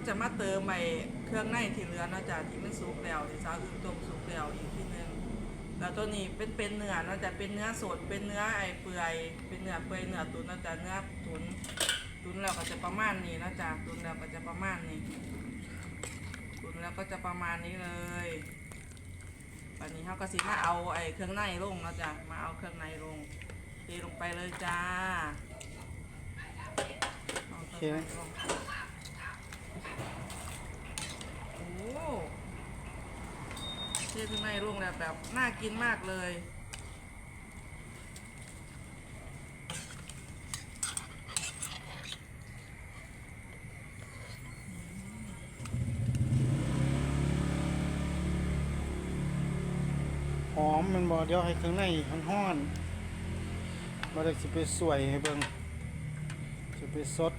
เขาจะมาเติมไอ้เครื่องในที่เหลือเนาะจ้ะที่มันสุกแล้วที่สาวอื่นต้มสุกแล้วอีกทีนึงแล้วตัวนี้เป็นเป็นเนื้อเนาะจ้ะเป็นเนื้อสดเป็นเนื้อไอ้เปื่อยเป็นเนื้อเปื่อยเนื้อตุ๋นเนาะจ้ะเนื้อตุ๋นตุ๋นแล้วก็จะประมาณนี้เนาะจ้ะตุ๋นแล้วก็จะประมาณนี้ตุ๋นแล้วก็จะประมาณนี้เลยวันนี้เขาก็สิมาเอาไอ้เครื่องในลงเนาะจ้ะมาเอาเครื่องในลงเทลงไปเลยจ้าเอาเครื่องในลง โอ้ เทข้างในร่วงแล้วแบบน่ากินมากเลย หอมมันบ่เดียวให้ข้างในฮ้อนๆบ่ได้สิไปสวยให้เบิ่งสิไปสด